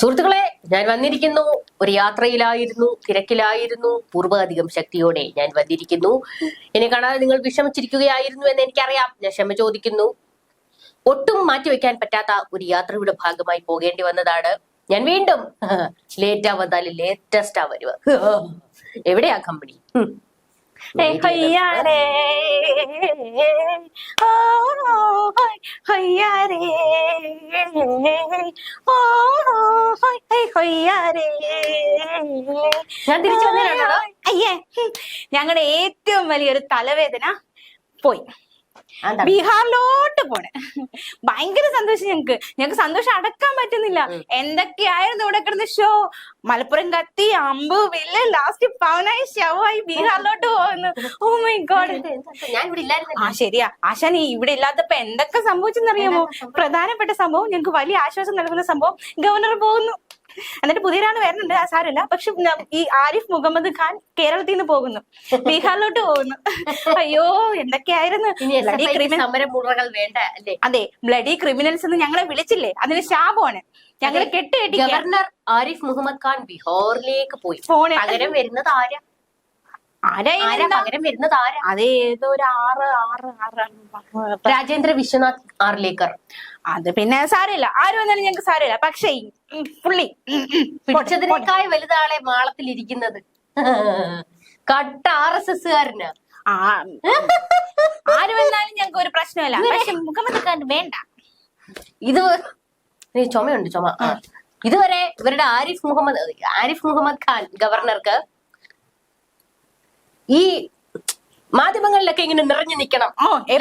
സുഹൃത്തുക്കളെ ഞാൻ വന്നിരിക്കുന്നു. ഒരു യാത്രയിലായിരുന്നു തിരക്കിലായിരുന്നു. പൂർവാധികം ശക്തിയോടെ ഞാൻ വന്നിരിക്കുന്നു. എന്നെ കാണാതെ നിങ്ങൾ വിഷമിച്ചിരിക്കുകയായിരുന്നു എന്ന് എനിക്കറിയാം. ഞാൻ ക്ഷമ ചോദിക്കുന്നു. ഒട്ടും മാറ്റിവെക്കാൻ പറ്റാത്ത ഒരു യാത്രയുടെ ഭാഗമായി പോകേണ്ടി വന്നതാണ്. ഞാൻ വീണ്ടും ലേറ്റാ വന്നാൽ ലേറ്റസ്റ്റാ വരുക. എവിടെയാ കമ്പനി. ഹയ്യാരേ ഓ ഹോയ് ഹയ്യാരേ ഓ ഹോയ് ഹയ് ഹയ്യാരേ ഞാൻ തിരിച്ചു വന്നിട്ടുണ്ടോ അയ്യേ ഞങ്ങളുടെ ഏറ്റവും വലിയൊരു തലവേദന പോയി. ബീഹാറിലോട്ട് പോണെ. ഭയങ്കര സന്തോഷം ഞങ്ങക്ക്. ഞങ്ങക്ക് സന്തോഷം അടക്കാൻ പറ്റുന്നില്ല. എന്തൊക്കെയായിരുന്നു ഇവിടെ കിടന്ന ഷോ മലപ്പുറം കത്തി അമ്പ് വില്ല ലാസ്റ്റ് പവനായി ശവമായി ബീഹാറിലോട്ട് പോകുന്നു. ഓ മൈ ഗോഡ് ഞാൻ ഇവിടെ ഇല്ലായിരുന്നു. ആ ശരിയാ. ആശാൻ ഇവിടെ ഇല്ലാത്തപ്പോ എന്തൊക്കെ സംഭവിച്ചെന്നറിയാമോ? പ്രധാനപ്പെട്ട സംഭവം ഞങ്ങൾക്ക് വലിയ ആശ്വാസം നൽകുന്ന സംഭവം ഗവർണർ പോകുന്നു. എന്നിട്ട് പുതിയൊരാണ് വരുന്നുണ്ട് ആ സാരമില്ല പക്ഷെ ഈ ആരിഫ് മുഹമ്മദ് ഖാൻ കേരളത്തിൽ നിന്ന് പോകുന്നു. ബീഹാറിലോട്ട് പോകുന്നു. അയ്യോ എന്തൊക്കെയായിരുന്നു? മുറകൾ വേണ്ട അല്ലേ? അതെ ബ്ലഡി ക്രിമിനൽസ് എന്ന് ഞങ്ങളെ വിളിച്ചില്ലേ? അതിന് ശാപമാണ്. ഞങ്ങൾ കെട്ടുകെട്ടി കെട്ടി ഗവർണർ ആരിഫ് മുഹമ്മദ് ഖാൻ ബിഹാറിലേക്ക് പോയി. പകരം വരുന്നത് ആരാ? പകരം വരുന്നത്? ആരാ? അതേതോ ഒരു ആറ് ആറ് ആറ് രാജേന്ദ്ര വിശ്വനാഥ് ആർലേക്കർ. അത് പിന്നെ സാരമില്ല. ആരും വന്നാലും ഞങ്ങൾക്ക് സാരമില്ല. പക്ഷേ ഈ, ഉം, പുള്ളി ഉം. പിടിച്ചതിനേക്കാൾ വലുതാളെ മാളത്തിൽ ഇരിക്കുന്നത് കട്ട ആർ എസ് എസ് കാരന് ആ ആര് വന്നാലും ഞങ്ങൾക്ക് ഒരു പ്രശ്നമില്ല. പക്ഷെ മുഖമത് വേണ്ട. ഇത് ചുമയുണ്ട് ചുമ. ആ. ഇതുവരെ ഇവരുടെ ആരിഫ് മുഹമ്മദ് ആരിഫ് മുഹമ്മദ് ഖാൻ ഗവർണർക്ക് ഈ മാധ്യമങ്ങളിലൊക്കെ ഇങ്ങനെ നിറഞ്ഞു നിൽക്കണം.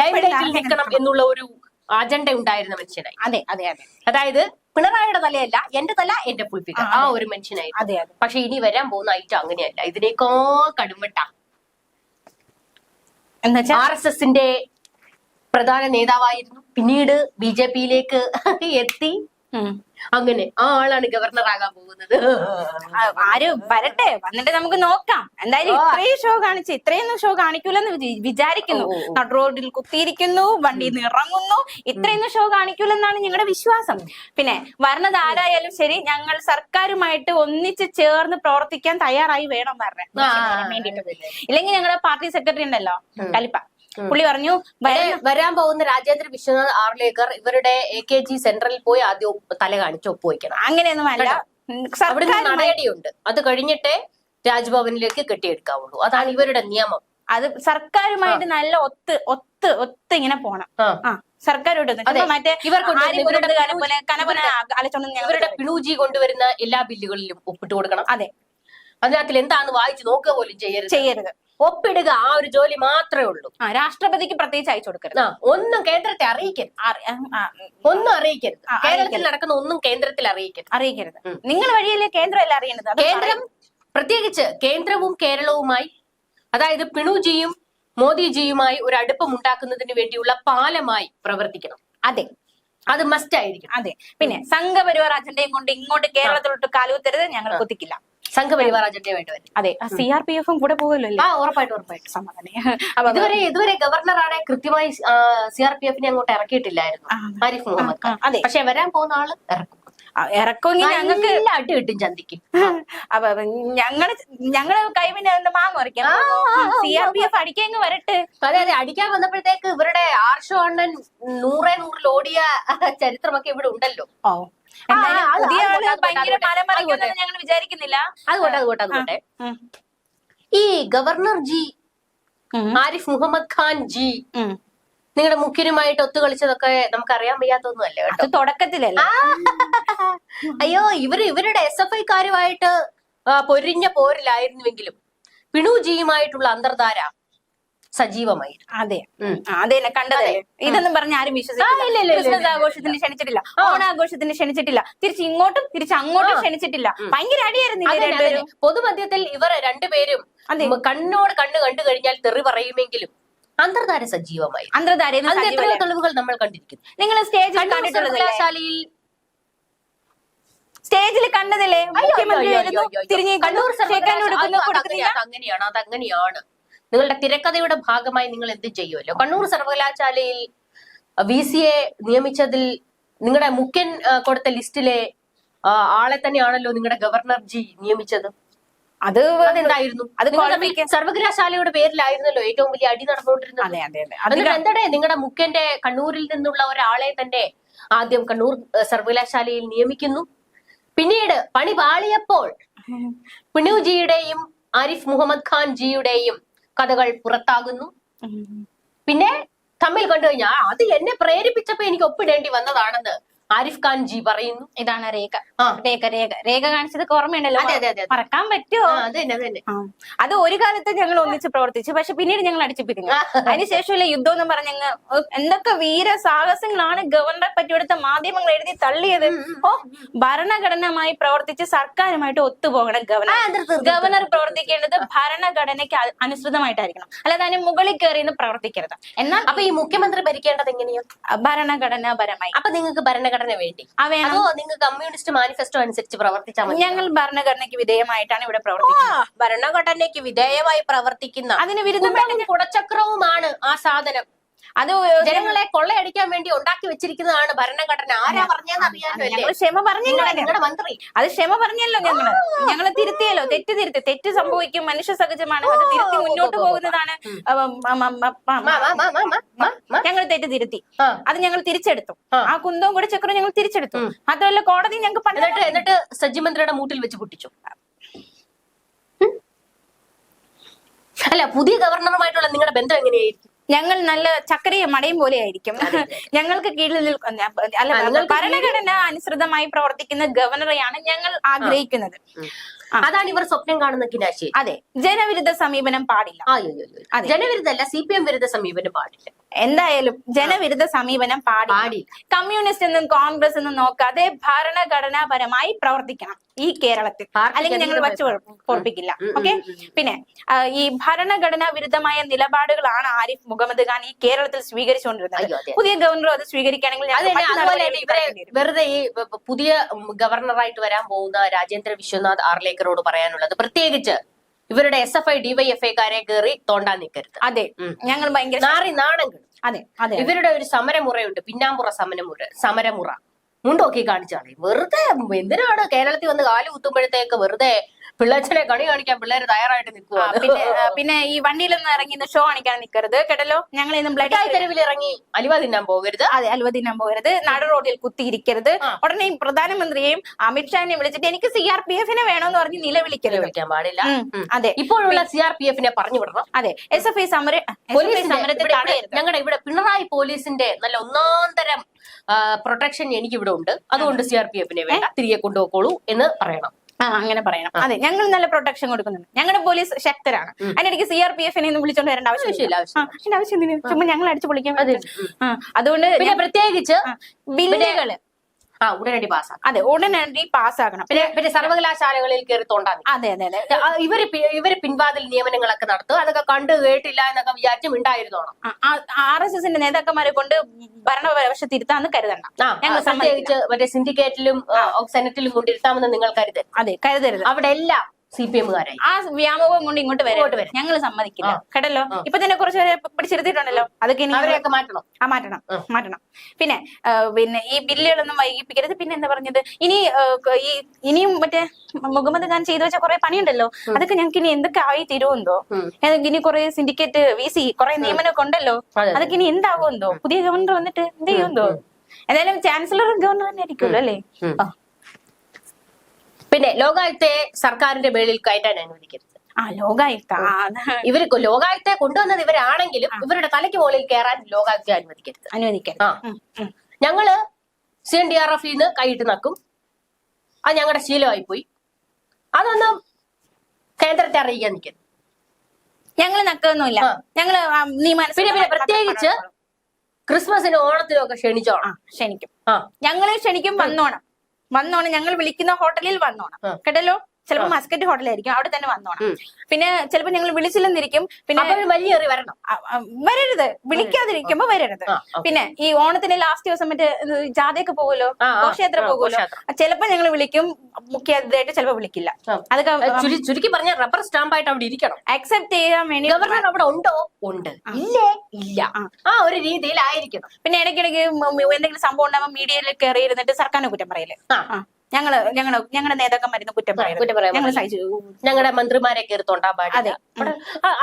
ലൈംലൈറ്റിൽ നിൽക്കണം എന്നുള്ള ഒരു അജണ്ട ഉണ്ടായിരുന്ന മനുഷ്യനായി. അതെ അതെ അതെ. അതായത് പിണറായിയുടെ തലയല്ല എന്റെ തല എന്റെ പുൽപ്പിക്ക ആ, ഒരു മനുഷ്യനായി അതെ അതെ. പക്ഷെ ഇനി വരാൻ പോകുന്ന ഐറ്റം അങ്ങനെയല്ല. ഇതിനേക്കാ കടുംവെട്ട. ആർ എസ് എസിന്റെ പ്രധാന നേതാവായിരുന്നു. പിന്നീട് ബി ജെ പിയിലേക്ക് എത്തി. അങ്ങനെ ആ ആളാണ് ഗവർണർ ആകാൻ പോകുന്നത്. ആര് വരട്ടെ. വന്നിട്ട് നമുക്ക് നോക്കാം. എന്തായാലും. ഇത്രയും ഷോ കാണിച്ച് ഇത്രയൊന്നും ഷോ കാണിക്കൂലെന്ന് വിചി- വിചാരിക്കുന്നു. നടു റോഡിൽ കുത്തിയിരിക്കുന്നു വണ്ടി നിന്ന് ഇറങ്ങുന്നു. ഇത്രയൊന്നും ഷോ കാണിക്കൂലെന്നാണ് ഞങ്ങളുടെ വിശ്വാസം. പിന്നെ വരണത് ആരായാലും ശരി ഞങ്ങൾ സർക്കാരുമായിട്ട് ഒന്നിച്ച് ചേർന്ന് പ്രവർത്തിക്കാൻ തയ്യാറായി വേണം വരണേ ഇല്ലെങ്കിൽ ഞങ്ങളുടെ പാർട്ടി സെക്രട്ടറി ഉണ്ടല്ലോ കലിപ്പ. പുള്ളി പറഞ്ഞു വരാൻ പോകുന്ന രാജേന്ദ്ര വിശ്വനാഥ് ആർലേക്കർ ഇവരുടെ എ കെ ജി സെന്ററിൽ പോയി ആദ്യം തല കാണിച്ച് ഒപ്പുവയ്ക്കണം അങ്ങനെയൊന്നും അല്ല. ഉം, അവിടെ നടപടിയുണ്ട്. അത് കഴിഞ്ഞിട്ടേ രാജ്ഭവനിലേക്ക് കെട്ടിയെടുക്കാവുള്ളൂ. അതാണ് ഇവരുടെ നിയമം. അത് സർക്കാരുമായിട്ട് നല്ല ഒത്ത് ഒത്ത് ഒത്ത് ഇങ്ങനെ പോണം. ആ. സർക്കാരോട് മറ്റേ ഇവരുടെ പിണൂജി കൊണ്ടുവരുന്ന എല്ലാ ബില്ലുകളിലും ഒപ്പിട്ട് കൊടുക്കണം. അതെ. അതിനകത്തിൽ എന്താണ് വായിച്ചു നോക്കുക പോലും ചെയ്യരുത്. ചെയ്യരുത്. ഒപ്പിടുക ആ ഒരു ജോലി മാത്രമേ ഉള്ളൂ. ആ രാഷ്ട്രപതിക്ക് പ്രത്യേകിച്ച് അയച്ചു കൊടുക്കരുത്. ആ ഒന്നും കേന്ദ്രത്തെ അറിയിക്കരുത്. ഒന്നും അറിയിക്കരുത്. കേരളത്തിൽ. നടക്കുന്ന ഒന്നും കേന്ദ്രത്തിൽ അറിയിക്കരുത്. അറിയിക്കരുത്. നിങ്ങൾ വഴിയല്ലേ കേന്ദ്രം എല്ലാം അറിയേണ്ടത്? കേന്ദ്രം പ്രത്യേകിച്ച് കേന്ദ്രവും കേരളവുമായി അതായത് പിണുജിയും മോദിജിയുമായി ഒരു അടുപ്പം ഉണ്ടാക്കുന്നതിന് വേണ്ടിയുള്ള പാലമായി പ്രവർത്തിക്കണം. അതെ. അത് മസ്റ്റ് ആയിരിക്കും അതെ. പിന്നെ സംഘപരിവാർ അജണ്ടയും കൊണ്ട് ഇങ്ങോട്ട് കേരളത്തിലോട്ട് കാലുകുത്തരുത് ഞങ്ങൾ കുത്തിക്കില്ല സംഘപരിവാർ അജണ്ട വരും. അതെ സി ആർ പി എഫും കൂടെ പോകുമല്ലോ ആ ഉറപ്പായിട്ടും ഉറപ്പായിട്ടും. സമാധാനം ഇതുവരെ ഇതുവരെ ഗവർണറാണ് കൃത്യമായി സി ആർ പി എഫിനെ അങ്ങോട്ട് ഇറക്കിയിട്ടില്ലായിരുന്നു. ആരിഫ് മുഹമ്മദ് അതെ. പക്ഷെ വരാൻ പോകുന്ന ആൾ ഇറക്കും. ഇറക്കുമെങ്കിൽ ഞങ്ങൾക്ക് അടി കിട്ടും ചന്തിക്ക്. അപ്പൊ ഞങ്ങൾ ഞങ്ങൾ കൈവിനെ മാങ്ങ ഉറയ്ക്കാം സി ആർ പി എഫ് അടിക്കാൻ വരട്ടെ. അതെ അതെ അടിക്കാൻ വന്നപ്പോഴത്തേക്ക് ഇവരുടെ ആർഷോ അണ്ണൻ നൂറെ നൂറിൽ ഓടിയ ചരിത്രമൊക്കെ ഇവിടെ ഉണ്ടല്ലോ. ഓ പുതിയ ആൾ ഭയങ്കര ഞങ്ങൾ വിചാരിക്കുന്നില്ല. അതുകൊട്ടെ അതുകൊട്ടെ അതുകൊട്ടെ. ഈ ഗവർണർ ജി ആരിഫ് മുഹമ്മദ് ഖാൻ ജി നിങ്ങളുടെ മുഖ്യനുമായിട്ട് ഒത്തു കളിച്ചതൊക്കെ നമുക്ക് അറിയാൻ വയ്യാത്തൊന്നുമല്ല കേട്ടോ? തുടക്കത്തിലല്ലേ? അയ്യോ ഇവർ ഇവരുടെ എസ് എഫ് ഐക്കാരുമായിട്ട് പൊരിഞ്ഞ പോരിലായിരുന്നുവെങ്കിലും പിണുജിയുമായിട്ടുള്ള അന്തർധാര സജീവമായി. അതെ. അതെന്നെ അതെ കണ്ടതല്ലേ? ഇതൊന്നും പറഞ്ഞ ആരും വിശ്വസിക്കില്ല ക്രിസ്മസ് ആഘോഷത്തിന് ക്ഷണിച്ചിട്ടില്ല. ഓണാഘോഷത്തിന് ക്ഷണിച്ചിട്ടില്ല. തിരിച്ച് ഇങ്ങോട്ടും തിരിച്ച് അങ്ങോട്ടും ക്ഷണിച്ചിട്ടില്ല. ഭയങ്കര അടിയായിരുന്നു പൊതുമധ്യത്തിൽ ഇവർ രണ്ടുപേരും അതെ. കണ്ണോട് കണ്ണ് കണ്ടു കഴിഞ്ഞാൽ തെറി പറയുമെങ്കിലും അന്തർധാര സജീവമായി. അന്തർധാര തെളിവുകൾ നമ്മൾ കണ്ടിരിക്കുന്നു. നിങ്ങൾ സ്റ്റേജിൽ കണ്ണൂർ കണ്ടിട്ടുള്ളതല്ലേ സ്റ്റേജിൽ കണ്ടതല്ലേ? മുഖ്യമന്ത്രി തിരിഞ്ഞു കണ്ണൂർ അങ്ങനെയാണ് അത് അങ്ങനെയാണ് നിങ്ങളുടെ തിരക്കഥയുടെ ഭാഗമായി നിങ്ങൾ എന്ത് ചെയ്യുമല്ലോ? കണ്ണൂർ സർവകലാശാലയിൽ വി സി എ നിയമിച്ചതിൽ നിങ്ങളുടെ മുഖ്യൻ കൊടുത്ത ലിസ്റ്റിലെ ആളെ തന്നെയാണല്ലോ നിങ്ങളുടെ ഗവർണർ ജി നിയമിച്ചത്? അത് അതെന്തായിരുന്നു? അത് സർവകലാശാലയുടെ പേരിലായിരുന്നല്ലോ ഏറ്റവും വലിയ അടി നടന്നുകൊണ്ടിരുന്നത്. അതെ അതെ അതെ. എന്നിട്ട് എന്തടേ നിങ്ങളുടെ മുഖ്യന്റെ കണ്ണൂരിൽ നിന്നുള്ള ഒരാളെ തന്നെ ആദ്യം കണ്ണൂർ സർവകലാശാലയിൽ നിയമിക്കുന്നു. പിന്നീട് പണി പാളിയപ്പോൾ പിണുജിയുടെയും ആരിഫ് മുഹമ്മദ് ഖാൻ ജിയുടെയും കഥകൾ പുറത്താകുന്നു. പിന്നെ തമ്മിൽ കണ്ടു കഴിഞ്ഞാൽ അത് എന്നെ പ്രേരിപ്പിച്ചപ്പോ എനിക്ക് ഒപ്പിടേണ്ടി വന്നതാണെന്ന് ആരിഫ് ഖാൻ ജി പറയുന്നു. ഇതാണ് രേഖ. രേഖ രേഖ. രേഖ കാണിച്ചത് ഓർമ്മയുണ്ടല്ലോ. മറക്കാൻ പറ്റുമോ അത് തന്നെ അത് അത് ഒരു കാലത്ത് ഞങ്ങൾ ഒന്നിച്ച് പ്രവർത്തിച്ചു. പക്ഷെ പിന്നീട് ഞങ്ങൾ അടിച്ചു പിരിഞ്ഞു. അതിനുശേഷമല്ല യുദ്ധം എന്ന് പറഞ്ഞ എന്തൊക്കെ വീര സാഹസങ്ങളാണ് ഗവർണറെ പറ്റിയെടുത്ത മാധ്യമങ്ങൾ എഴുതി തള്ളിയത്? ഓ ഭരണഘടനമായി പ്രവർത്തിച്ച് സർക്കാരുമായിട്ട് ഒത്തുപോകണം ഗവർണർ. ഗവർണർ പ്രവർത്തിക്കേണ്ടത് ഭരണഘടനയ്ക്ക് അനുസൃതമായിട്ടായിരിക്കണം. അല്ലാതെ അതിന് മുകളിൽ കയറി പ്രവർത്തിക്കരുത്. എന്നാൽ അപ്പൊ ഈ മുഖ്യമന്ത്രി ഭരിക്കേണ്ടത് എങ്ങനെയാണ് ഭരണഘടനാപരമായി. അപ്പൊ നിങ്ങൾക്ക് ഭരണഘടന വേണ്ടി. ആ വേണം. അതോ നിങ്ങൾ കമ്മ്യൂണിസ്റ്റ് മാനിഫെസ്റ്റോ അനുസരിച്ച് പ്രവർത്തിച്ചാൽ മതി. ഞങ്ങൾ ഭരണഘടനയ്ക്ക് വിധേയമായിട്ടാണ് ഇവിടെ പ്രവർത്തിക്കുന്നത്. ഭരണഘടനയ്ക്ക് വിധേയമായി പ്രവർത്തിക്കുന്ന അതിന് വിരുദ്ധമായിട്ട് കുന്തവും കുടച്ചക്രവുമാണ് ആ സാധനം. അത് ജനങ്ങളെ കൊള്ളയടിക്കാൻ വേണ്ടി ഉണ്ടാക്കി വെച്ചിരിക്കുന്നതാണ് ഭരണഘടന. ആരാ ഞങ്ങൾ ക്ഷമ പറഞ്ഞല്ലോ. നിങ്ങളുടെ മന്ത്രി. അത് ക്ഷമ പറഞ്ഞല്ലോ ഞങ്ങൾ ഞങ്ങൾ തിരുത്തിയല്ലോ. തെറ്റ് തിരുത്തി. തെറ്റ് സംഭവിക്കും. മനുഷ്യ സഹജമാണ്. അത് തിരുത്തി മുന്നോട്ട് പോകുന്നതാണ്. ഞങ്ങൾ തെറ്റ് തിരുത്തി. അത് ഞങ്ങൾ തിരിച്ചെടുത്തു. ആ. കുന്തവും കൂടെ ചക്രം ഞങ്ങൾ തിരിച്ചെടുത്തു. മാത്രമല്ല കോടതി ഞങ്ങൾക്ക് പണ്ട് എന്നിട്ട് സജ്ജി മന്ത്രിയുടെ മൂട്ടിൽ വെച്ച് പൊട്ടിച്ചു? അല്ല പുതിയ ഗവർണറുമായിട്ടുള്ള നിങ്ങളുടെ ബന്ധം എങ്ങനെയായിരിക്കും ഞങ്ങൾ നല്ല ചക്കരയും മടയും പോലെ ആയിരിക്കും. ഞങ്ങൾക്ക് കീഴിൽ നിൽക്കുന്ന അല്ല ഭരണഘടന അനുസൃതമായി പ്രവർത്തിക്കുന്ന ഗവർണറെയാണ് ഞങ്ങൾ ആഗ്രഹിക്കുന്നത്. അതാണ് ഇവർ സ്വപ്നം കാണുന്ന കിനാശി. അതെ. ജനവിരുദ്ധ സമീപനം പാടില്ല. ജനവിരുദ്ധല്ല സി പി എം വിരുദ്ധ സമീപനം പാടില്ല. എന്തായാലും ജനവിരുദ്ധ സമീപനം പാടില്ല. പാടി കമ്മ്യൂണിസ്റ്റ് എന്നും കോൺഗ്രസ് എന്നും നോക്കാതെ ഭരണഘടനാപരമായി പ്രവർത്തിക്കണം ഈ കേരളത്തിൽ. അല്ലെങ്കിൽ ഞങ്ങൾ വച്ചു പൊറപ്പിക്കില്ല. ഓക്കെ. പിന്നെ ഈ ഭരണഘടനാ വിരുദ്ധമായ നിലപാടുകളാണ് ആരിഫ് മുഹമ്മദ് ഖാൻ ഈ കേരളത്തിൽ സ്വീകരിച്ചുകൊണ്ടിരുന്നത്. പുതിയ ഗവർണർ അത് സ്വീകരിക്കുകയാണെങ്കിൽ അതുപോലെ. വെറുതെ ഈ പുതിയ ഗവർണറായിട്ട് വരാൻ പോകുന്ന രാജേന്ദ്ര വിശ്വനാഥ് ആർലേക്കറോട് പറയാനുള്ളത്. പ്രത്യേകിച്ച് ഇവരുടെ എസ് എഫ് ഐ ഡിവൈഎഫ്ഐ കാരെ കയറി തോണ്ടാൻ നിൽക്കരുത്. അതെ. ഞങ്ങൾ ഭയങ്കര നാറി നാണം അതെ അതെ ഇവരുടെ ഒരു സമരമുറയുണ്ട്. പിന്നാമ്പുറ സമരമുറ സമരമുറ. മുണ്ടോക്കി കാണിച്ചാണ് വെറുതെ എന്തിനാണ് കേരളത്തിൽ വന്ന് കാൽ കുത്തുമ്പോഴത്തേക്ക് വെറുതെ പിള്ളേച്ചനെ കണി കാണിക്കാൻ പിള്ളേര് തയ്യാറായിട്ട് നിൽക്കുക പിന്നെ പിന്നെ ഈ വണ്ടിയിലൊന്നും ഇറങ്ങി ഷോ കാണിക്കാൻ നിൽക്കരുത് കേട്ടല്ലോ? ഞങ്ങൾ ഇന്നും ബ്ലഡ് തെരുവിൽ ഇറങ്ങി അലുവ തിന്നാൻ പോകരുത്. അതെ അലുവ തിന്നാൻ പോകരുത്. നട റോഡിൽ കുത്തിയിരിക്കരുത്. ഉടനെ പ്രധാനമന്ത്രിയെയും അമിത്ഷാനെ വിളിച്ചിട്ട് എനിക്ക് സി ആർ പി എഫിനെ വേണമെന്ന് പറഞ്ഞ് നിലവിളിക്കരുത്. വിളിക്കാൻ പാടില്ല. അതെ. ഇപ്പോഴുള്ള സി ആർ പി എഫിനെ പറഞ്ഞു വിടണം. അതെ. എസ് എഫ് ഐ സമര ഞങ്ങളുടെ ഇവിടെ പിണറായി പോലീസിന്റെ നല്ല ഒന്നാന്തരം പ്രൊട്ടക്ഷൻ എനിക്ക് ഇവിടെ ഉണ്ട്. അതുകൊണ്ട് സി ആർ പി എഫിനെ വേണ്ട. തിരികെ കൊണ്ടുപോയിക്കോളൂ എന്ന് പറയണം. ആ അങ്ങനെ പറയണം. അതെ ഞങ്ങൾ നല്ല പ്രൊട്ടക്ഷൻ കൊടുക്കുന്നുണ്ട്. ഞങ്ങളുടെ പോലീസ് ശക്തരാണ്. അതിനിടയ്ക്ക് സി ആർ പി എഫിനെ ഒന്നും വിളിച്ചോണ്ട് വരേണ്ട ആവശ്യമില്ല. ആവശ്യം എന്തിന്? ചുമ്മാ ഞങ്ങൾ അടിച്ചു പൊളിക്കാൻ. അതുകൊണ്ട് പ്രത്യേകിച്ച് ബില്ലുകൾ. ആ ഉടനടി പാസ്സാക്കണം അതെ ഉടനടി പാസ്സാക്കണം പിന്നെ പിന്നെ സർവകലാശാലകളിൽ കയറി തോണ്ടാതി. അതെ അതെ അതെ. ഇവർ പി- ഇവർ പിൻവാതിൽ നിയമനങ്ങളൊക്കെ നടത്തും. അതൊക്കെ കണ്ടു കേട്ടില്ല എന്നൊക്കെ വിചാരിച്ചും ഉണ്ടായിരുന്നോണം ആർ എസ് എസിന്റെ നേതാക്കന്മാരെ കൊണ്ട് ഭരണപരവശ തിരുത്താന്ന് കരുതണ്ട. ആ ഞങ്ങൾ സംബന്ധിച്ച് പ്രത്യേകിച്ച് മറ്റേ സിൻഡിക്കേറ്റിലും സെനറ്റിലും കൊണ്ടിരുത്താമെന്ന് നിങ്ങൾ കരുതരുത്. അതെ കരുതരുത്. അവിടെ എല്ലാം സി പി എമ്മുകാരായി. ആ വ്യാമോഹം കൊണ്ട് ഇങ്ങോട്ട് വരും. ഞങ്ങൾ സമ്മതിക്കില്ല. കേട്ടല്ലോ? ഇപ്പൊ തന്നെ കുറച്ച് പേരെ പിടിച്ചിരുത്തിയിട്ടുണ്ടല്ലോ? അതൊക്കെ അവരെയൊക്കെ മാറ്റണം. ആ മാറ്റണം. മാറ്റണം. പിന്നെ പിന്നെ ഈ ബില്ലുകളൊന്നും വൈകിപ്പിക്കരുത്. പിന്നെ എന്താ പറഞ്ഞത്? ഇനി ഈ ഇനിയും മറ്റേ മുഹമ്മദ് ഖാൻ ചെയ്തു വെച്ച കുറെ പണിയുണ്ടല്ലോ. അതൊക്കെ ഞങ്ങൾക്ക് ഇനി എന്തൊക്കെ ആയി തരുമെന്തോ ഇനി കുറെ സിൻഡിക്കേറ്റ് വി സി കുറെ നിയമനമൊക്കെ ഉണ്ടല്ലോ. അതൊക്കെ ഇനി എന്താകുമെന്തോ പുതിയ ഗവർണർ വന്നിട്ട് എന്ത് ചെയ്യുമെന്തോ? എന്തായാലും ചാൻസലർ ഗവർണർ തന്നെ ആയിരിക്കുമല്ലോ അല്ലേ. പിന്നെ ലോകായുക്തയെ സർക്കാരിന്റെ മേളിൽ കയറ്റാൻ അനുവദിക്കരുത്. ആ ലോകായുക്ത. ഇവർ ലോകായുക്തയെ കൊണ്ടുവന്നത് ഇവരാണെങ്കിലും ഇവരുടെ തലയ്ക്ക് മുകളിൽ കയറാൻ ലോകായുക്തയെ അനുവദിക്കരുത്. അനുവദിക്കരുത്. ആ. ഞങ്ങൾ സി എൻ ഡി ആർ എഫിൽ നിന്ന് കൈയിട്ട് നക്കും. അത് ഞങ്ങളുടെ ശീലമായി പോയി. അതൊന്നും കേന്ദ്രത്തെ അറിയിക്കാൻ നിൽക്കരുത് ഞങ്ങൾ നക്കൊന്നുമില്ല. ഞങ്ങൾ പിന്നെ പിന്നെ പ്രത്യേകിച്ച് ക്രിസ്മസിനും ഓണത്തിനും ഒക്കെ ക്ഷണിച്ചോണം ക്ഷണിക്കും. ഞങ്ങൾ ക്ഷണിക്കും വന്നോണം. വന്നോണം. ഞങ്ങൾ വിളിക്കുന്ന ഹോട്ടലിൽ വന്നോണം. കേട്ടല്ലോ? ചിലപ്പോ മസ്കറ്റ് ഹോട്ടലായിരിക്കും അവിടെ തന്നെ വന്നോണം. പിന്നെ ചിലപ്പോ ഞങ്ങൾ വിളിച്ചില്ലെന്നിരിക്കും പിന്നെ വലിയ വരണം. വരരുത്. വിളിക്കാതിരിക്കുമ്പോ വരരുത്. പിന്നെ ഈ ഓണത്തിന്റെ ലാസ്റ്റ് ദിവസം മറ്റേ ജാഥയൊക്കെ പോകുമല്ലോ? ഘോഷയാത്ര പോകുമല്ലോ? ചിലപ്പോ ഞങ്ങൾ വിളിക്കും മുഖ്യ അതിഥിയായിട്ട് ചിലപ്പോ വിളിക്കില്ല. അതൊക്കെ ചുരുക്കി പറഞ്ഞ റബ്ബർ സ്റ്റാമ്പായിട്ട് അവിടെ ഇരിക്കണം. അക്സെപ്റ്റ് ചെയ്യാൻ വേണ്ടി ഗവർണർ അവിടെ ഉണ്ടോ? ഉണ്ട്. ഇല്ലേ? ഇല്ല. ആ. ഒരു രീതിയിലായിരിക്കണം. പിന്നെ ഇടയ്ക്കിടയ്ക്ക് എന്തെങ്കിലും സംഭവം ഉണ്ടാകുമ്പോൾ മീഡിയയിൽ കയറി ഇരുന്നിട്ട് സർക്കാരിനെ കുറ്റം പറയൽ. ആ. ആ. ഞങ്ങൾ ഞങ്ങൾ ഞങ്ങളുടെ നേതാക്കന്മാരുന്ന് കുറ്റം ഞങ്ങൾ ഞങ്ങളുടെ മന്ത്രിമാരെ കയറി തോണ്ടാൻ പാടില്ല.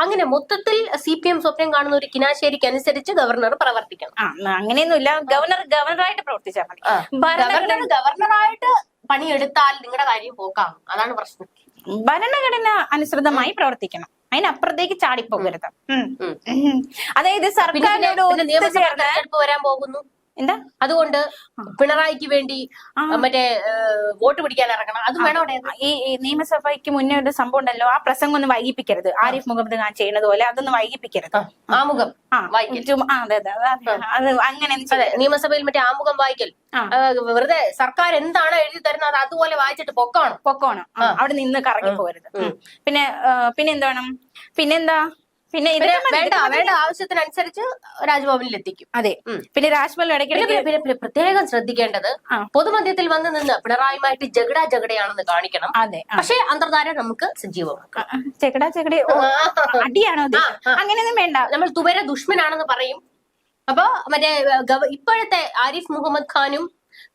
അങ്ങനെ മൊത്തത്തിൽ സി പി എം സ്വപ്നം കാണുന്ന ഒരു കിനാശേരിക്ക് അനുസരിച്ച് ഗവർണർ പ്രവർത്തിക്കണം അങ്ങനെയൊന്നുമില്ല. ഗവർണർ ഗവർണറായിട്ട് പ്രവർത്തിച്ചാൽ മതി. ഗവർണർ ഗവർണറായിട്ട് പണിയെടുത്താൽ നിങ്ങളുടെ കാര്യം പോക്കാം. അതാണ് പ്രശ്നം. ഭരണഘടന അനുസൃതമായി പ്രവർത്തിക്കണം. അതിനപ്പുറത്തേക്ക് ചാടിപ്പോകരുത്. അതായത് സർക്കാരിനോട് വരാൻ പോകുന്നു. എന്താ? അതുകൊണ്ട് പിണറായിക്ക് വേണ്ടി. മറ്റേ വോട്ട് പിടിക്കാൻ ഇറങ്ങണം. അത് വേണോ ഈ നിയമസഭയ്ക്ക് മുന്നേ ഒരു സംഭവം ഉണ്ടല്ലോ. ആ പ്രസംഗം ഒന്ന് വൈകിപ്പിക്കരുത്. ആരിഫ് മുഹമ്മദ് ഖാൻ ചെയ്യുന്നത് പോലെ അതൊന്ന് വൈകിപ്പിക്കരുത്. ആമുഖം ആ വായിക്കൽ. ആ, അതെ അതെ അത് അത്. അങ്ങനെ. നിയമസഭയിൽ മറ്റേ ആമുഖം വായിക്കൽ. വെറുതെ സർക്കാർ എന്താണ് എഴുതി തരുന്നത് അത് അതുപോലെ വായിച്ചിട്ട് പൊക്കോണം. പൊക്കോണം. അവിടെ നിന്ന് കറങ്ങി പോരുത് ഉം. പിന്നെ പിന്നെ എന്താണ്? പിന്നെന്താ? പിന്നെ ഇത് വേണ്ട വേണ്ട ആവശ്യത്തിനനുസരിച്ച് രാജ്ഭവനിൽ എത്തിക്കും അതെ പിന്നെ രാജ്ഭവനിൽ ഇടയ്ക്കിടയ്ക്ക് പ്രത്യേകം ശ്രദ്ധിക്കേണ്ടത് പൊതുമധ്യത്തിൽ വന്ന് നിന്ന് പിണറായിയുമായിട്ട് ജഗട ജഗടയാണെന്ന് കാണിക്കണം. അതെ പക്ഷേ അന്തർധാര നമുക്ക് സജീവമാക്കാം. ചെക്കടി ഓ, അടിയാണോ? അങ്ങനെയൊന്നും വേണ്ട. നമ്മൾ തുവര ദുഷ്മനാണെന്ന് പറയും. അപ്പൊ മറ്റേ ഇപ്പോഴത്തെ ആരിഫ് മുഹമ്മദ് ഖാനും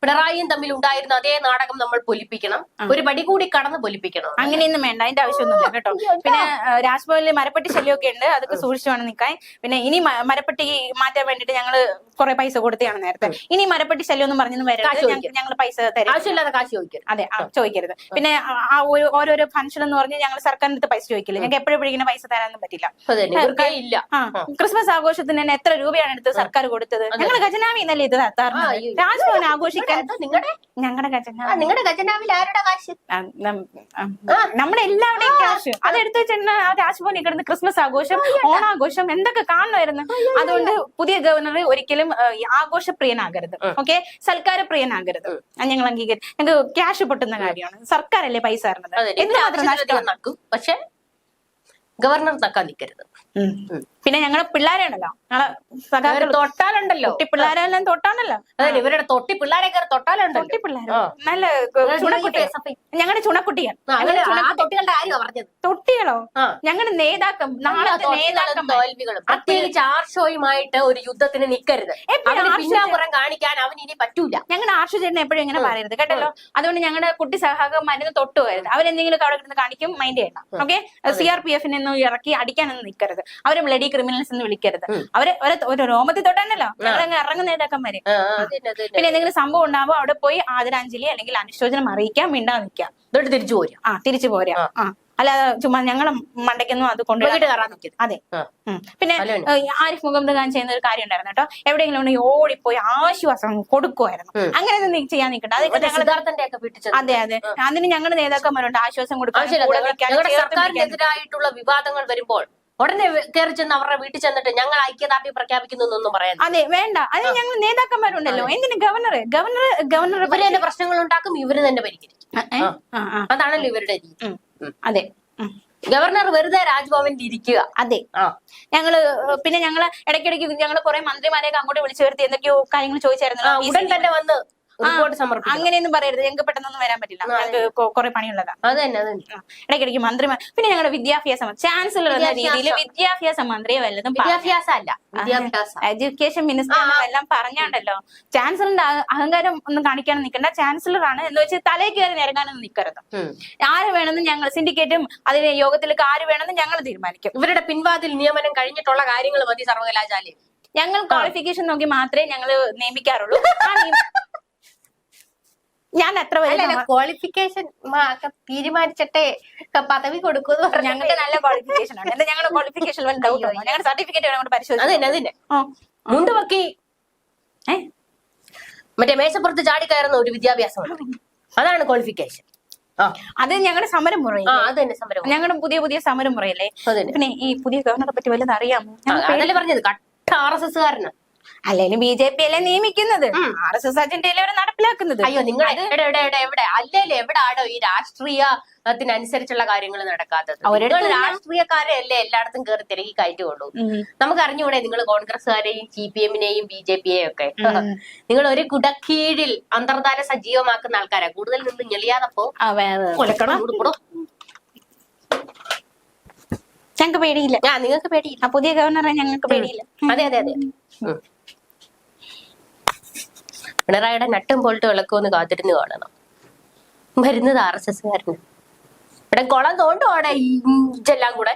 പിണറായിയും തമ്മിൽ ഉണ്ടായിരുന്ന അതേ നാടകം നമ്മൾ പൊലിപ്പിക്കണം. ഒരു പടി കൂടി കടന്ന് പൊലിപ്പിക്കണം. അങ്ങനെയൊന്നും വേണ്ട അതിന്റെ ആവശ്യമൊന്നുമില്ല കേട്ടോ. പിന്നെ രാജ്ഭവനിലെ രാജ്ഭവനിൽ മരപ്പെട്ടി ശല്യമൊക്കെ ഉണ്ട് അതൊക്കെ സൂക്ഷിച്ചു വേണം നിൽക്കാൻ. പിന്നെ ഇനി മരപ്പെട്ടി മാറ്റാൻ വേണ്ടിട്ട് ഞങ്ങൾ കുറെ പൈസ കൊടുത്തതാണ് നേരത്തെ. ഇനി മരപ്പെട്ടി ശല്യം ഒന്നും പറഞ്ഞൊന്നും വരരുത്. ഞങ്ങൾ പൈസ തരും. ആവശ്യമില്ലാതെ കാശ് ചോദിക്കരുത്. അതെ ചോദിക്കരുത്. പിന്നെ ആ- ആ ഒരു- ഓരോരോ ഫംഗ്ഷൻ എന്ന് പറഞ്ഞ് ഞങ്ങൾ സർക്കാരിന്റെ അടുത്ത് പൈസ ചോദിക്കില്ല. ഞങ്ങൾക്ക് എപ്പോഴും ഇങ്ങനെ പൈസ തരാനൊന്നും പറ്റില്ല. ക്രിസ്മസ് ആഘോഷത്തിന് തന്നെ എത്ര രൂപയാണ് എടുത്ത് സർക്കാർ കൊടുത്തത്? ഞങ്ങൾ ഖജനാവി ഇത് തരുന്നത് രാജ്ഭവൻ അയ്യോ. ആഘോഷിക്കാൻ നിങ്ങളുടെ ഞങ്ങളുടെ ഖജനാവി നിങ്ങളുടെ ഖജനാവിൽ ആരുടെ കാശ്? നമ്മുടെ എല്ലാവരുടെയും കാശ് അത് എടുത്തു വെച്ചാൽ ആ രാജ്ഭവനിൽ കിടന്ന് ക്രിസ്മസ് ആഘോഷം ഓണാഘോഷം എന്തൊക്കെ കാണുമായിരുന്നു. അതുകൊണ്ട് പുതിയ ഗവർണർ ഒരിക്കലും ആഘോഷ ആഘോഷപ്രിയനാകരുത്. ഓക്കെ? സൽക്കാര പ്രിയനാകരുത് അത് ഞങ്ങൾ അംഗീകരിക്കും. ഞങ്ങൾക്ക് ക്യാഷ് പൊട്ടുന്ന കാര്യമാണ്. സർക്കാരല്ലേ പൈസ തരുന്നത് എന്ത് മാത്രം നഷ്ടം? ആവശ്യത്തിലധികം പക്ഷെ ഗവർണർ തക്കാൻ നിൽക്കരുത് പിന്നെ ഞങ്ങളെ പിള്ളേരാണല്ലോ ഞങ്ങളെ തൊട്ടാലുണ്ടല്ലോ. പിള്ളേരെല്ലാം തൊട്ടാണല്ലോ. അതെ ഇവരുടെ തൊട്ടി പിള്ളേരെ കയറി തൊട്ടാലുണ്ടല്ലോ. നല്ല ഞങ്ങളുടെ ചുണക്കുട്ടികൾ ആ തൊട്ടികളുടെ കാര്യമാണ് പറഞ്ഞത്. തൊട്ടികളോ? ഞങ്ങളുടെ നേതാക്കം നാളത്തെ നേതാക്കന്മാർ തോൽവികളും പ്രത്യേകിച്ച് ആർഷോയുമായിട്ട് ഒരു യുദ്ധത്തിന് നിൽക്കരുത് ആർഷോ പിന്നാമ്പുറം കാണിക്കാൻ അവൻ ഇനി പറ്റൂല. ഞങ്ങളുടെ ആർഷചേട്ടൻ എപ്പോഴും ഇങ്ങനെ പറയരുത് കേട്ടല്ലോ? അതുകൊണ്ട് ഞങ്ങളുടെ കുട്ടി സഹാക്കന്മാരൊന്നും തൊട്ട് പോകരുത്. അവരെന്തെങ്കിലും അവിടെ ഇരുന്ന് കാണിക്കും മൈൻഡ് ചെയ്യണം ഓക്കെ സി ആർ പി എഫിനെ ഒന്നും ഇറക്കി അടിക്കാനൊന്നും നിൽക്കരുത് അവരെ ബ്ലഡി ക്രിമിനൽസ് എന്ന് വിളിക്കരുത്. അവരെ ഒരു രോമത്തിൽ തൊട്ടാണല്ലോ ഞങ്ങളങ്ങ് ഇറങ്ങുന്ന നേതാക്കന്മാര്. പിന്നെ എന്തെങ്കിലും സംഭവം ഉണ്ടാവുമ്പോൾ അവിടെ പോയി ആദരാഞ്ജലി അല്ലെങ്കിൽ അനുശോചനം അറിയിക്കാൻ മിണ്ടാ നിൽക്കാം. തിരിച്ചു പോരും ആ തിരിച്ചു പോരാ. ആ. അല്ല ചുമ്മാ ഞങ്ങളെ മണ്ടയ്ക്കൊന്നും അത് കൊണ്ടുപോയിട്ട് കയറാൻ നോക്കിയത് അതെ. പിന്നെ ആരിഫ് മുഹമ്മദ് ഖാൻ ചെയ്യുന്ന ഒരു കാര്യം ഉണ്ടായിരുന്നു കേട്ടോ. എവിടെയെങ്കിലും ഉണ്ടെങ്കിൽ ഓടിപ്പോയി ആശ്വാസം കൊടുക്കുമായിരുന്നു. അങ്ങനെ ഒന്നും ചെയ്യാൻ നിൽക്കണ്ട. അതൊക്കെ ചെന്ന് അതെ അതെ. അതിന് ഞങ്ങളുടെ നേതാക്കന്മാരുണ്ട്. ആശ്വാസം കൊടുക്കാൻ സർക്കാരിനെതിരായിട്ടുള്ള വിവാദങ്ങൾ വരുമ്പോൾ ഉടനെ കയറി ചെന്ന് അവരുടെ വീട്ടിൽ ചെന്നിട്ട് ഞങ്ങൾ ഐക്യദാർഢ്യം പ്രഖ്യാപിക്കുന്നു എന്നൊന്നും പറയാൻ അതെ വേണ്ട. അതെ ഞങ്ങൾ നേതാക്കന്മാരുണ്ടല്ലോ. എന്തിനു ഗവർണർ ഗവർണർ ഗവർണർ ഇവർ തന്നെ പ്രശ്നങ്ങൾ ഉണ്ടാക്കും ഇവർ തന്നെ പരിഹരിക്കും അതാണല്ലോ ഇവരുടെ രീതി. അതെ. ഗവർണർ വെറുതെ രാജ്ഭവനിൽ ഇരിക്കുക. അതെ. ആ. ഞങ്ങൾ പിന്നെ ഞങ്ങൾ ഇടയ്ക്കിടയ്ക്ക് ഞങ്ങൾ കുറെ മന്ത്രിമാരെയൊക്കെ അങ്ങോട്ട് വിളിച്ചു വരുത്തി എന്തൊക്കെയോ കാര്യങ്ങൾ ചോദിച്ചായിരുന്നു ഉടൻ തന്നെ വന്ന് റിപ്പോർട്ട് സമർപ്പിക്കും അങ്ങനെയൊന്നും പറയരുത്. ഞങ്ങൾക്ക് പെട്ടെന്നൊന്നും വരാൻ പറ്റില്ല. ഞങ്ങൾക്ക് കുറെ പണിയുള്ളതാ. അത് തന്നെ അത് ഇടയ്ക്കിടയ്ക്ക് മന്ത്രിമാർ പിന്നെ ഞങ്ങളുടെ വിദ്യാഭ്യാസ. ചാൻസലർ എന്ന രീതിയിൽ വിദ്യാഭ്യാസ മന്ത്രിയെ വല്ലതും വിദ്യാഭ്യാസം അല്ല എഡ്യൂക്കേഷൻ മിനിസ്റ്റർ എല്ലാം പറഞ്ഞാണ്ടല്ലോ. ചാൻസലറിന്റെ അഹങ്കാരം ഒന്നും കാണിക്കാനും നിൽക്കണ്ട. ചാൻസലർ ആണ് എന്ന് വെച്ചാൽ തലേ കയറി നിരങ്ങാനൊന്നും നിൽക്കരുത്. ആര് വേണമെന്ന് ഞങ്ങൾ സിൻഡിക്കേറ്റും അതിന് യോഗത്തിലേക്ക് ആര് വേണമെന്ന് ഞങ്ങൾ തീരുമാനിക്കും. ഇവരുടെ പിൻവാതിൽ നിയമനം കഴിഞ്ഞിട്ടുള്ള കാര്യങ്ങൾ മതി സർവകലാശാലയിൽ. ഞങ്ങൾ ക്വാളിഫിക്കേഷൻ നോക്കി മാത്രമേ ഞങ്ങൾ നിയമിക്കാറുള്ളൂ. ഞാൻ എത്ര വരെ ക്വാളിഫിക്കേഷൻ തീരുമാനിച്ചിട്ടേ പദവി കൊടുക്കുമെന്ന് പറഞ്ഞു. ഞങ്ങൾക്ക് നല്ല ക്വാളിഫിക്കേഷൻ ആണ്. എന്താ ഞങ്ങളുടെ ക്വാളിഫിക്കേഷൻ വല്ല ഡൗട്ട് ഉണ്ടോ? ഞങ്ങളുടെ സർട്ടിഫിക്കറ്റ് അത് പരിശോധിച്ചു തന്നെ അത് തന്നെ മുണ്ട് പൊക്കി മറ്റേ മേശപ്പുറത്ത് ചാടി കയറുന്ന ഒരു വിദ്യാഭ്യാസം അതാണ് ക്വാളിഫിക്കേഷൻ ആ. അത് ഞങ്ങളുടെ സമരം മുറ അത് തന്നെ സമരം ഞങ്ങളുടെ പുതിയ പുതിയ സമരം മുറയല്ലേ? പിന്നെ ഈ പുതിയ ഗവർണറെ പറ്റി വല്ലതും അറിയാമോ? പറഞ്ഞത്. കട്ട ആർ എസ് എസ് കാരന് അല്ലെങ്കിൽ ബി ജെ പി അല്ലേ നിയമിക്കുന്നത്? ആർ എസ് എസ് അവർ നടപ്പിലാക്കുന്നത്? അയ്യോ നിങ്ങൾ എവിടെ എവിടെ എവിടെ എവിടെ? അല്ലല്ലേ എവിടെ ആടോ ഈ രാഷ്ട്രീയത്തിനനുസരിച്ചുള്ള കാര്യങ്ങൾ നടക്കാത്തത്? അവരുടെ നിങ്ങൾ. രാഷ്ട്രീയക്കാരെ അല്ലേ എല്ലായിടത്തും കയറി തിരക്കി കയറ്റി ഉം. നമുക്ക് അറിഞ്ഞുകൂടെ നിങ്ങൾ കോൺഗ്രസ്സുകാരെയും സി പി എമ്മിനെയും ബി ജെ പിയെയും ഒക്കെ. നിങ്ങൾ ഒരു കുടക്കീഴിൽ അന്തർധാര സജീവമാക്കുന്ന ആൾക്കാരാ. കൂടുതൽ നിന്ന് ഞെളിയാതപ്പോ ആ, ഞങ്ങൾക്ക് പേടിയില്ല. ഞാൻ നിങ്ങൾക്ക് പേടിയില്ല. ആ പുതിയ ഗവർണറെ ഞങ്ങൾക്ക് പേടിയില്ല. അതെ അതെ അതെ. പിണറായിയുടെ നട്ടും പൊളിട്ടും ഇളക്കുമെന്ന് കാത്തിരുന്ന് കാണണം. വരുന്നത് ആർ എസ് എസ്കാരന് ഇവിടെ കുളം ഇഞ്ചെല്ലാം ഇതെല്ലാം കൂടെ.